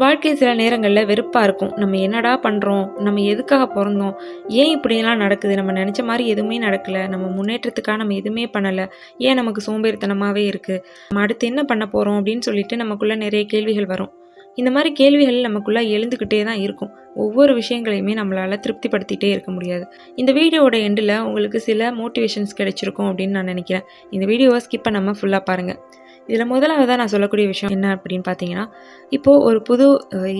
வாழ்க்கை சில நேரங்களில் வெறுப்பாக இருக்கும். நம்ம என்னடா பண்ணுறோம் நம்ம எதுக்காக பிறந்தோம்? ஏன் இப்படியெல்லாம் நடக்குது? நம்ம நினச்ச மாதிரி எதுவுமே நடக்கலை. நம்ம முன்னேற்றத்துக்காக நம்ம எதுவுமே பண்ணலை. ஏன் நமக்கு சோம்பேறித்தனமாகவே இருக்குது நம்ம அடுத்து என்ன பண்ண போகிறோம் அப்படின்னு சொல்லிட்டு நமக்குள்ளே நிறைய கேள்விகள் வரும். இந்த மாதிரி கேள்விகள் நமக்குள்ளே எழுந்துக்கிட்டே தான் இருக்கும். ஒவ்வொரு விஷயங்களையுமே நம்மளால் திருப்திப்படுத்திகிட்டே இருக்க முடியாது. இந்த வீடியோவோட எண்டில் உங்களுக்கு சில மோட்டிவேஷன்ஸ் கிடைச்சிருக்கும் அப்படின்னு நான் நினைக்கிறேன். இந்த வீடியோவை ஸ்கிப் பண்ணாமல் ஃபுல்லாக பாருங்கள் இதில் முதலாவதாக நான் சொல்லக்கூடிய விஷயம் என்ன அப்படின்னு பார்த்தீங்கன்னா இப்போது ஒரு புது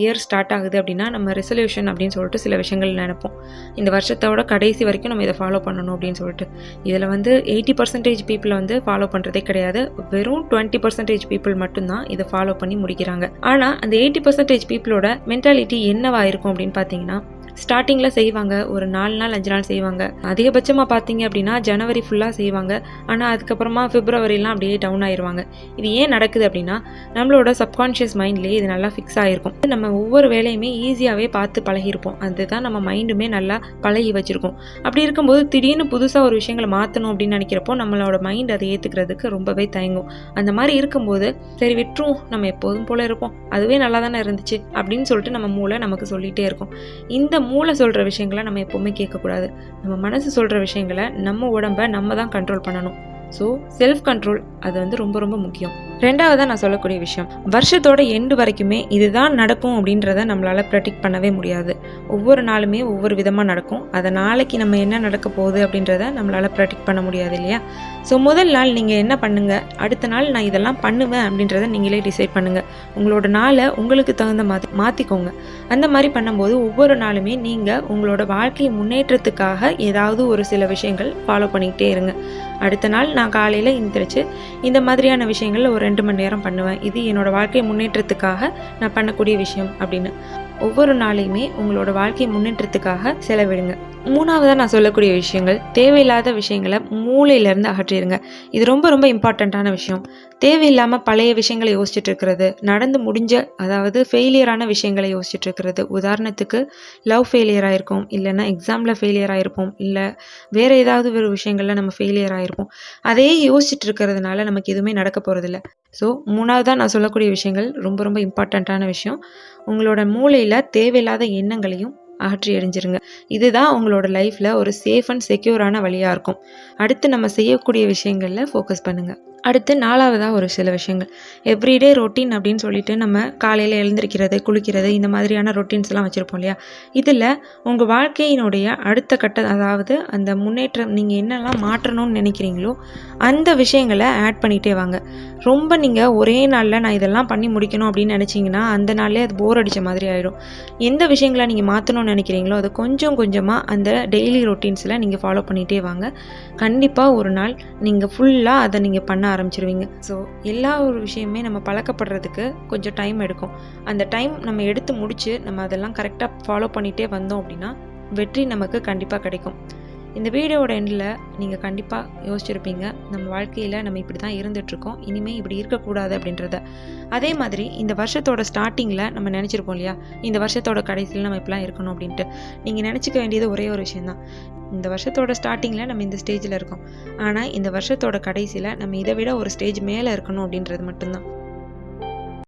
இயர் ஸ்டார்ட் ஆகுது அப்படின்னா நம்ம ரெசல்யூஷன் அப்படின்னு சொல்லிட்டு சில விஷயங்கள் நினைப்போம். இந்த வருஷத்தோட கடைசி வரைக்கும் நம்ம இதை ஃபாலோ பண்ணணும் அப்படின்னு சொல்லிட்டு. இதில் வந்து எயிட்டி பர்சன்டேஜ் பீப்புளை வந்து ஃபாலோ பண்ணுறதே கிடையாது. வெறும் டுவெண்ட்டி பர்சன்டேஜ் பீப்புள் மட்டும்தான் இதை ஃபாலோ பண்ணி முடிக்கிறாங்க. ஆனால் அந்த எயிட்டி பர்சன்டேஜ் பீப்புளோட மென்டாலிட்டி என்னவா இருக்கும் அப்படின்னு பார்த்தீங்கன்னா ஸ்டார்டிங்கில் செய்வாங்க ஒரு நாலு நாள் அஞ்சு நாள் செய்வாங்க. அதிகபட்சமாக பார்த்தீங்க அப்படின்னா ஜனவரி ஃபுல்லாக செய்வாங்க. ஆனால் அதுக்கப்புறமா பிப்ரவரிலாம் அப்படியே டவுன் ஆயிடுவாங்க இது ஏன் நடக்குது அப்படின்னா நம்மளோட சப்கான்ஷியஸ் மைண்ட்லேயே இது நல்லா ஃபிக்ஸ் ஆகிருக்கும் நம்ம ஒவ்வொரு வேலையுமே ஈஸியாகவே பார்த்து பழகிருப்போம் அதுதான் நம்ம மைண்டுமே நல்லா பழகி வச்சுருக்கோம். அப்படி இருக்கும்போது திடீர்னு புதுசாக ஒரு விஷயங்களை மாற்றணும் அப்படின்னு நினைக்கிறப்போ நம்மளோட மைண்ட் அதை ஏற்றுக்கிறதுக்கு ரொம்பவே தயங்கும். அந்த மாதிரி இருக்கும்போது சரி விட்டுரும் நம்ம எப்போதும் போல இருப்போம். அதுவே நல்லா தானே இருந்துச்சு அப்படின்னு சொல்லிட்டு நம்ம மூளை நமக்கு சொல்லிகிட்டே இருக்கும். இந்த மூளை சொல்கிற விஷயங்களை நம்ம எப்போவுமே கேட்கக்கூடாது. நம்ம மனசு சொல்கிற விஷயங்களை நம்ம உடம்ப நம்ம தான் கண்ட்ரோல் பண்ணணும். ஸோ செல்ஃப் கண்ட்ரோல் அது வந்து ரொம்ப ரொம்ப முக்கியம். ரெண்டாவதாக நான் சொல்லக்கூடிய விஷயம் வருஷத்தோட எண்டு வரைக்குமே இதுதான் நடக்கும் அப்படின்றத நம்மளால் ப்ரெடிக்ட் பண்ணவே முடியாது. ஒவ்வொரு நாளுமே ஒவ்வொரு விதமாக நடக்கும். அதை நாளைக்கு நம்ம என்ன நடக்க போகுது அப்படின்றத நம்மளால் ப்ரெடிக்ட் பண்ண முடியாது இல்லையா? ஸோ முதல் நாள் நீங்கள் என்ன பண்ணுங்கள் அடுத்த நாள் நான் இதெல்லாம் பண்ணுவேன் அப்படின்றத நீங்களே டிசைட் பண்ணுங்கள் உங்களோட நாளை உங்களுக்கு தகுந்த மாதிரி மாற்றிக்கோங்க அந்த மாதிரி பண்ணும்போது ஒவ்வொரு நாளுமே நீங்கள் உங்களோட வாழ்க்கை முன்னேற்றத்துக்காக ஏதாவது ஒரு சில விஷயங்கள் ஃபாலோ பண்ணிக்கிட்டே இருங்க. அடுத்த நாள் நான் காலையில் எந்திரிச்சு இந்த மாதிரியான விஷயங்கள் ஒரு ரெண்டு மணி நேரம் பண்ணுவேன். இது என்னோடய வாழ்க்கை முன்னேற்றத்துக்காக நான் பண்ணக்கூடிய விஷயம் அப்படின்னு. ஒவ்வொரு நாளையுமே உங்களோட வாழ்க்கை முன்னேற்றத்துக்காக செலவிடுங்க. மூணாவதாக நான் சொல்லக்கூடிய விஷயங்கள் தேவையில்லாத விஷயங்களை மூளையிலேருந்து அகற்றிடுங்க. இது ரொம்ப ரொம்ப இம்பார்ட்டண்ட்டான விஷயம். தேவையில்லாமல் பழைய விஷயங்களை யோசிச்சுட்டு இருக்கிறது நடந்து முடிஞ்ச அதாவது ஃபெயிலியரான விஷயங்களை யோசிச்சுட்டு இருக்கிறது உதாரணத்துக்கு லவ் ஃபெயிலியர் ஆகிருக்கும் இல்லைன்னா எக்ஸாமில் ஃபெயிலியர் ஆகிருப்போம் இல்லை வேறு ஏதாவது ஒரு விஷயங்களில் நம்ம ஃபெயிலியர் ஆகிருப்போம் அதே யோசிச்சுட்டு இருக்கிறதுனால நமக்கு எதுவுமே நடக்க போகிறதில்ல ஸோ மூணாவதாக நான் சொல்லக்கூடிய விஷயங்கள் ரொம்ப ரொம்ப இம்பார்ட்டண்ட்டான விஷயம். உங்களோட மூளையில் தேவையில்லாத எண்ணங்களையும் அகற்றி எறிஞ்சிருங்க. இதுதான் உங்களோட லைஃப்பில் ஒரு சேஃப் அண்ட் செக்யூரான வழியாக இருக்கும். அடுத்து நம்ம செய்யக்கூடிய விஷயங்களில் ஃபோக்கஸ் பண்ணுங்கள் அடுத்து நாலாவதாக ஒரு சில விஷயங்கள். எவ்ரிடே ரொட்டீன் அப்படின்னு சொல்லிட்டு நம்ம காலையில் எழுந்திருக்கிறது குளிக்கிறது இந்த மாதிரியான ரொட்டீன்ஸ் எல்லாம் வச்சுருப்போம் இல்லையா? இதில் உங்கள் வாழ்க்கையினுடைய அடுத்த கட்ட அதாவது அந்த முன்னேற்றம் நீங்கள் என்னெல்லாம் மாற்றணும்னு நினைக்கிறீங்களோ அந்த விஷயங்களை ஆட் பண்ணிகிட்டே வாங்க. ரொம்ப நீங்கள் ஒரே நாளில் நான் இதெல்லாம் பண்ணி முடிக்கணும் அப்படின்னு நினச்சிங்கன்னா அந்த நாள்லேயே அது போர் அடித்த மாதிரி ஆகிடும் எந்த விஷயங்களை நீங்கள் மாற்றணும்னு நினைக்கிறீங்களோ அதை கொஞ்சம் கொஞ்சமாக அந்த டெய்லி ரொட்டீன்ஸில் நீங்கள் ஃபாலோ பண்ணிகிட்டே வாங்க. கண்டிப்பாக ஒரு நாள் நீங்கள் ஃபுல்லாக அதை நீங்கள் பண்ண ஆரம்பிச்சிருவீங்க. ஸோ எல்லா ஒரு விஷயமே நம்ம பழக்கப்படுறதுக்கு கொஞ்சம் டைம் எடுக்கும். அந்த டைம் நம்ம எடுத்து முடித்து நம்ம அதெல்லாம் கரெக்டாக ஃபாலோ பண்ணிகிட்டே வந்தோம் அப்படின்னா வெற்றி நமக்கு கண்டிப்பாக கிடைக்கும். இந்த வீடியோவோட எண்டில் நீங்கள் கண்டிப்பாக யோசிச்சிருப்பீங்க. நம்ம வாழ்க்கையில் நம்ம இப்படி தான் இருந்துகிட்ருக்கோம் இனிமேல் இப்படி இருக்கக்கூடாது அப்படின்றத. அதே மாதிரி இந்த வருஷத்தோட ஸ்டார்டிங்கில் நம்ம நினச்சிருப்போம் இல்லையா? இந்த வருஷத்தோட கடைசியில் நம்ம இப்படிலாம் இருக்கணும் அப்படின்ட்டு. நீங்கள் நினச்சிக்க வேண்டியது ஒரே ஒரு விஷயந்தான் இந்த வருஷத்தோட ஸ்டார்டிங்கில் நம்ம இந்த ஸ்டேஜில் இருக்கோம். ஆனால் இந்த வருஷத்தோட கடைசியில் நம்ம இதை விட ஒரு ஸ்டேஜ் மேலே இருக்கணும் அப்படின்றது மட்டும்தான்.